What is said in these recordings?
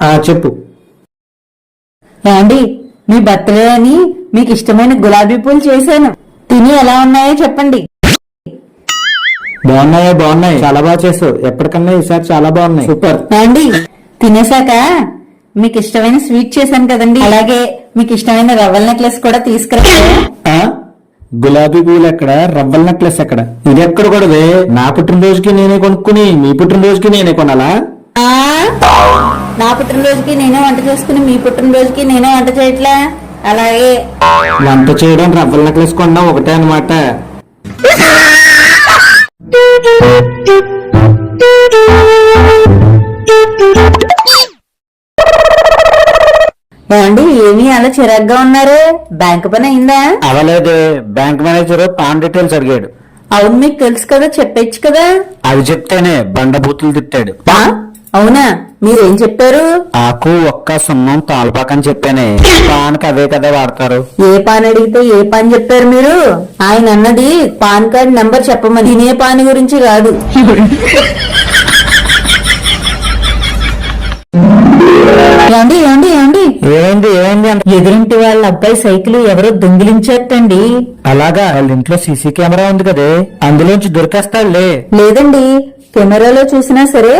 ఆ చెప్పు. ఏమండి మీ బర్త్డే అని మీకు ఇష్టమైన గులాబీ పూలు చేశాను. తిని ఎలా ఉన్నాయో చెప్పండి. బాగున్నాయా బాగున్నాయి. చాలా బాగా చేసావు. ఎప్పటికన్నా ఈసారి చాలా బాగున్నాయి. సూపర్. ఏమండి తినేశాక మీకు ఇష్టమైన స్వీట్ చేశాను కదండి. అలాగే మీకు ఇష్టమైన రవ్వల నెక్లెస్ కూడా తీసుకురా ఆ? గులాబీ పూలు ఎక్కడ? రవ్వల నెక్లెస్ ఎక్కడ? ఇది ఎక్కడ కూడదే నా పుట్టినరోజుకి నేనే కొనుక్కుని మీ పుట్టినరోజుకి నేనే కొనాలా? నా పుట్టినరోజుకి నేనే వంట చేసుకుని మీ పుట్టినరోజుకి నేనే వంట చేయట్లా? అలాగే. వంట చేయడం రవ్వల నెక్లెస్ ఒకటే అనమాట ఏమండి ఏమీ అలా చిరాగ్గా ఉన్నారు? బ్యాంక్ పని అయిందా? అవలేదే బ్యాంక్ మేనేజర్ పాన్ డీటెయిల్స్ అడిగాడు. అవును మీకు తెలుసు కదా చెప్పచ్చు కదా? అవి చెప్తేనే బండబూతులు తిట్టాడు? అవునా? మీరేం చెప్పారు? ఆకు ఒక్క సున్నం తాళపాకని చెప్పానే. పాన్కి అవే కదా వాడతారు. ఏ పాన్ అడిగితే ఏ పాన్ చెప్పారు మీరు? ఆయన అన్నది పాన్ కార్డ్ నంబర్ చెప్పమని. తినే పాన్ గురించి కాదు. ఏమండి ఏమండి ఏమండి? ఏమైంది ఎదురింటి వాళ్ళ అబ్బాయి సైకిల్ ఎవరో దొంగిలించేటండి అలాగా వాళ్ళ ఇంట్లో సీసీ కెమెరా ఉంది కదే. అందులోంచి దొరికేస్తాడులే. లేదండి కెమెరాలో చూసినా సరే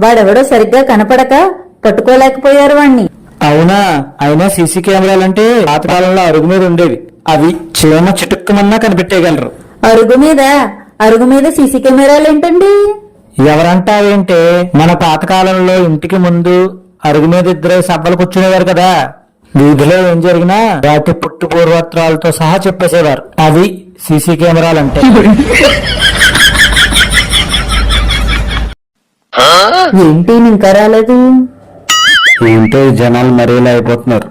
వాడెవడో సరిగ్గా కనపడక పట్టుకోలేకపోయారు వాణ్ణి. అవునా? అయినా సీసీ కెమెరాలంటే పాతకాలంలో అరుగు మీద ఉండేవి. అవి చీమ చిటుక్కుమన్నా కనిపెట్టేయగలరు. అరుగు మీద? అరుగు మీద సీసీ కెమెరాలు ఏంటండి? ఎవరంటావేంటే మన పాతకాలంలో ఇంటికి ముందు అరుగు మీద ఇద్దరు సబ్బలు కూర్చునేవారు కదా. వీధిలో ఏం జరిగినా వాటి పుట్టు పూర్వత్రాలతో సహా చెప్పేసేవారు. అవి సీసీ కెమెరాలంటే. ఏంటి ఇంకా రాలేదు? ఏంటో ఈ జనాలు మరీలా అయిపోతున్నారు.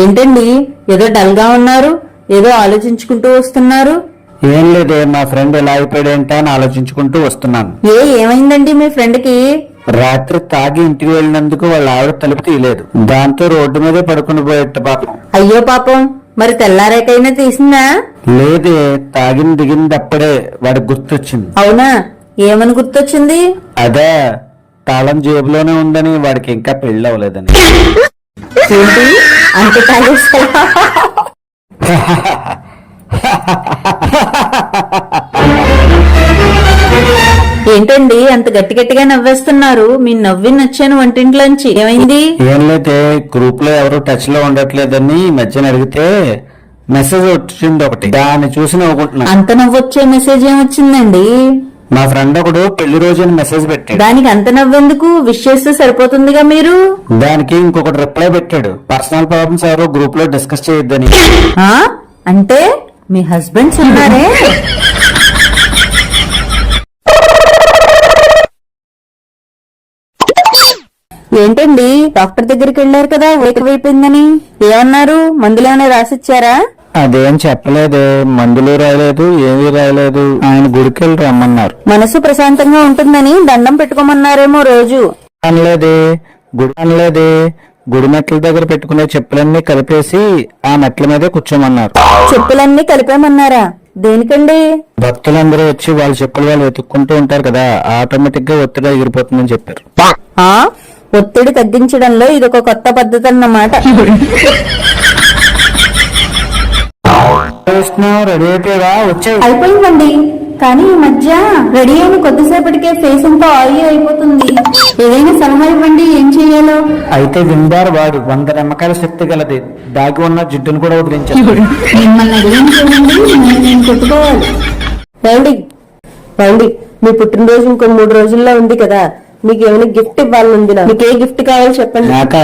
ఏంటండి? ఏదో డల్గా ఉన్నారు ఏదో ఆలోచించుకుంటూ వస్తున్నారు. ఏం లేదే మా ఫ్రెండ్ ఎలా అయిపోయాడేంటా అని ఆలోచించుకుంటూ వస్తున్నాను. ఏ ఏమైందండి మీ ఫ్రెండ్కి రాత్రి తాగి ఇంటికి వెళ్ళినందుకు వాళ్ళ ఆవిడ తలుపు తీయలేదు. దాంతో రోడ్డు మీదే పడుకుని పోయేట పాపం. అయ్యో పాపం. మరి తెల్లారేకైనా తీసిందా? లేదే తాగిన దిగింది అప్పుడే వాడికి గుర్తొచ్చింది. అవునా? ఏమని గుర్తొచ్చింది? అదే తాళం జేబులోనే ఉందని వాడికి ఇంకా పెళ్ళి అవ్వలేదని ఏంటి? అంత తాగేసా అంత గట్టి గట్టిగా నవ్వేస్తున్నారు. మీ నవ్వి నచ్చాను వంటింట్లోంచి. ఏమైంది? ఏం లేదే గ్రూప్లో ఎవరు టచ్లో ఉండట్లేదని ఈ మధ్యన అడిగితే మెసేజ్ వచ్చింది ఒకటి. దాన్ని చూసి నవ్వుకుంటున్నా. అంత నవ్వొచ్చే మెసేజ్ ఏమొచ్చిందండి? మా ఫ్రెండ్ ఒకడు పెళ్ళి రోజు అని మెసేజ్ పెట్టాడు. దానికి అంత నవ్వెందుకు? విష్ చేస్తే సరిపోతుందిగా మీరు? దానికి ఇంకొకటి రిప్లై పెట్టాడు. పర్సనల్ ప్రాబ్లమ్స్ ఎవరో గ్రూప్లో డిస్కస్ చేయొద్దని. ఆ? అంటే మీ హస్బెండ్స్ ఉన్నారే? ఏంటండి డాక్టర్ దగ్గరికి వెళ్ళారు కదా అయిపోయిందని ఏమన్నారు? మందులు ఏమైనా రాసిచ్చారా? అదేం చెప్పలేదే మందులు రాయలేదు ఏమీ రాయలేదు. ఆయన గుడికి వెళ్ళి రమ్మన్నారు. మనసు ప్రశాంతంగా ఉంటుందని దండం పెట్టుకోమన్నారేమో రోజు. అనలేదే గుడి అనలేదే. గుడి మెట్ల దగ్గర పెట్టుకునే చెప్పులన్నీ కలిపేసి ఆ మెట్ల మీదే కూర్చోమన్నారు. చెప్పులన్నీ కలిపామన్నారా? దేనికండి? భక్తులందరూ వచ్చి వాళ్ళ చెప్పులు వాళ్ళు వెతుక్కుంటూ ఉంటారు కదా ఆటోమేటిక్గా ఒత్తిడి ఎగిరిపోతుందని చెప్పారు. ఆ? ఒత్తిడి తగ్గించడంలో ఇదొక కొత్త పద్ధతి అన్నమాట అయిపోయిందండి. కానీ ఈ మధ్య రెడీ అయిన కొద్దిసేపటికే ఫేస్ అంతా ఆయిల్ అయిపోతుంది. ఏదైనా సలహా ఇవ్వండి ఏం చెయ్యాలో అయితే విందారు వాడు వంద నిమ్మకాయల శక్తి గలది. దాగి ఉన్న జిడ్డును కూడా మిమ్మల్ని నేను కొట్టుకోవాలి. రండి. మీ పుట్టినరోజు ఇంకో మూడు రోజుల్లో ఉంది కదా. మీకు ఏమైనా గిఫ్ట్ ఇవ్వాలనుంది మీకు ఏ గిఫ్ట్ కావాలో చెప్పండి. నాక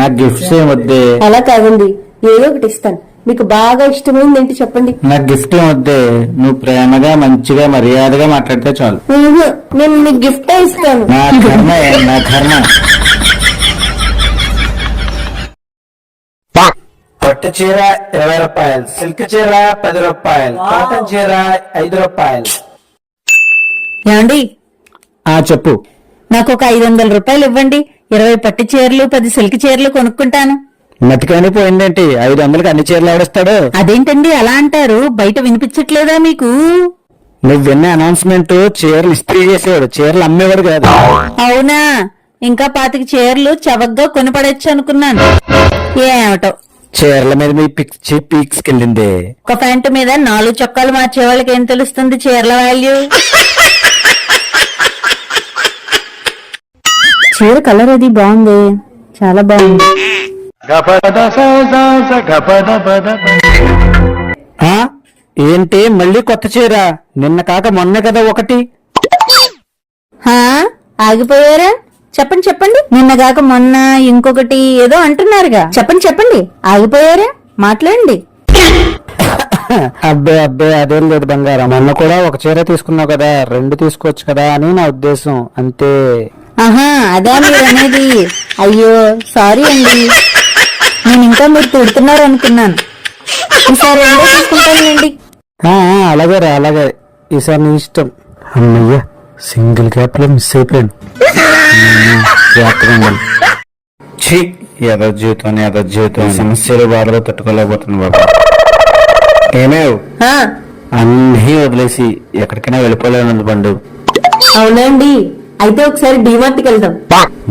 నాకు గిఫ్ట్స్ ఏం వద్దే? అలా కాదండి. ఏదో ఒకటి ఇస్తాను. మీకు బాగా ఇష్టమైంది ఏంటి చెప్పండి. నాకు గిఫ్ట్ ఏం వద్దే? నువ్వు ప్రేమగా మంచిగా మర్యాదగా మాట్లాడితే చాలు. నేను మీకు గిఫ్ట్ ఇస్తాను. నా కర్మ నా కర్మ. పట్టు చీర ఇరవై రూపాయలు సిల్క్ చీర పది రూపాయలు కాటన్ చీర ఐదు రూపాయలు. ఏమండి? ఆ చెప్పు. నాకు ఒక ఐదు వందల రూపాయలు ఇవ్వండి. ఇరవై పట్టు చీరలు పది సిల్క్ చీరలు కొనుక్కుంటాను. మతికని పోయిందేంటి? ఐదు వందలకి అన్ని చీరలు ఆవిస్తాడు అదేంటండి అలా అంటారు? బయట వినిపించట్లేదా మీకు? నువ్వు విన్న అనౌన్స్మెంట్ చీరలు ఇస్త్రీ చేసేవాడు. చీరలు అమ్మేవాడు కాదు. అవునా? ఇంకా పాతిక చీరలు చవకగా కొనిపడచ్చు అనుకున్నాను. ఏమిటో? చీరల మీద మీ పిక్స్ పీక్స్ కెళ్ళింది ఒక ప్యాంటు మీద నాలుగు చొక్కాలు మార్చే వాళ్ళకి ఏం తెలుస్తుంది చీరల వాల్యూ? చీర కలర్ అది బాగుంది? చాలా బాగుంది. ఆ? ఏంటి మళ్ళీ కొత్త చీర? నిన్న కాక మొన్నే కదా ఒకటి. హా? ఆగిపోయారా? చెప్పండి చెప్పండి. నిన్నగాక మొన్న ఇంకొకటి ఏదో అంటున్నారుగా. చెప్పండి చెప్పండి. ఆగిపోయారా? మాట్లాడండి. అబ్బే అబ్బే అదేం లేదు బంగారం. మొన్న కూడా ఒక చీర తీసుకున్నావు కదా రెండు తీసుకోవచ్చు కదా అని నా ఉద్దేశం. అంతే. ఆహా అదా మీరు అనేది. అయ్యో సారీ అండి. నేను ఇంకా మీరు తిడుతున్నారు అనుకున్నాను. ఈసారి రెండో ఆ, ఆ, అలాగే రా అలాగే. ఈసారి నీ ఇష్టం. అమ్మయ్య సింగిల్ గ్యాప్లో మిస్ అయిపోయాను జాగ్రత్తగా. ఛీ ఏదో జీవితం ఏదో జీవితం సమస్యలు బాధలు తట్టుకోలేకపోతుంది బాబా. ఏమేవ్ అన్నీ వదిలేసి ఎక్కడికైనా వెళ్ళిపోలేను బండు. అవునండి అయితే ఒకసారి డిమార్ట్కి వెళ్దాం.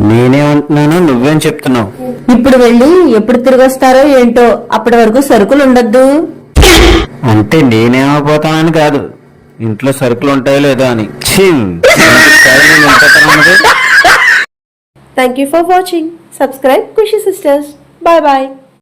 నేనేమంటున్నాను నువ్వేం చెప్తున్నావు? ఇప్పుడు వెళ్ళి ఎప్పుడు తిరిగి వస్తారో ఏంటో అప్పటి వరకు సరుకులు ఉండొద్దు. అంటే నేనేమైపోతానని కాదు. ఇంట్లో సరుకులు ఉంటాయో లేదో అని. Thank you for watching subscribe Khushi sisters bye bye